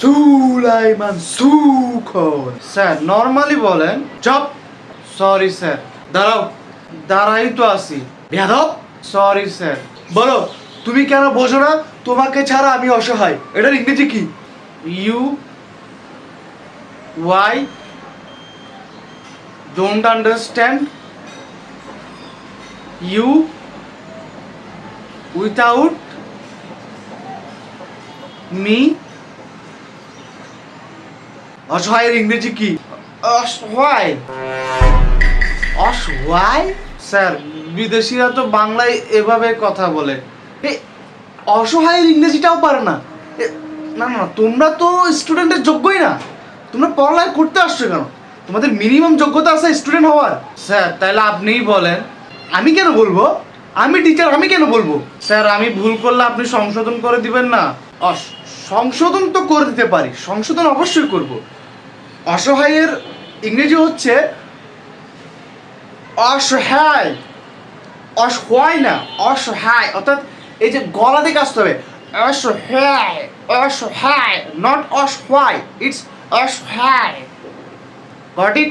সুলাইমান সুখন sir normally বলেন, chop sorry sir দাঁড়াও, দাঁড়াই তো আসি বেয়াদব সরি স্যার বলো, তুমি কেন বোঝো না? তোমাকে ছাড়া আমি অসহায়। এটার ইংরেজি কি? You why don't understand you without me অসহায়ের ইংরেজি কি? অসহায়? অসহায়? স্যার, বিদেশিরা তো বাংলায় এভাবে কথা বলে। এ, অসহায়ের ইংরেজিটাও পারে না। না না তোমরা তো স্টুডেন্টের যোগ্যই না। তোমরা পড়ালেখা করতে আসছো কেন? তোমাদের মিনিমাম যোগ্যতা আছে স্টুডেন্ট হওয়ার। স্যার তাহলে আপনিই বলেন। আমি কেন বলব? আমি টিচার, আমি কেন বলব? স্যার, আমি ভুল করলে আপনি সংশোধন করে দিবেন না। সংশোধন তো করে দিতে পারি। সংশোধন অবশ্যই করব। অসহায়ের ইংরেজি হচ্ছে অসহায়। অসহায় না, অসহায়। অর্থাৎ এই যে গলা থেকে আসতে হবে অসহায় অসহায় নট অসহায় ইটস অসহায়। Got it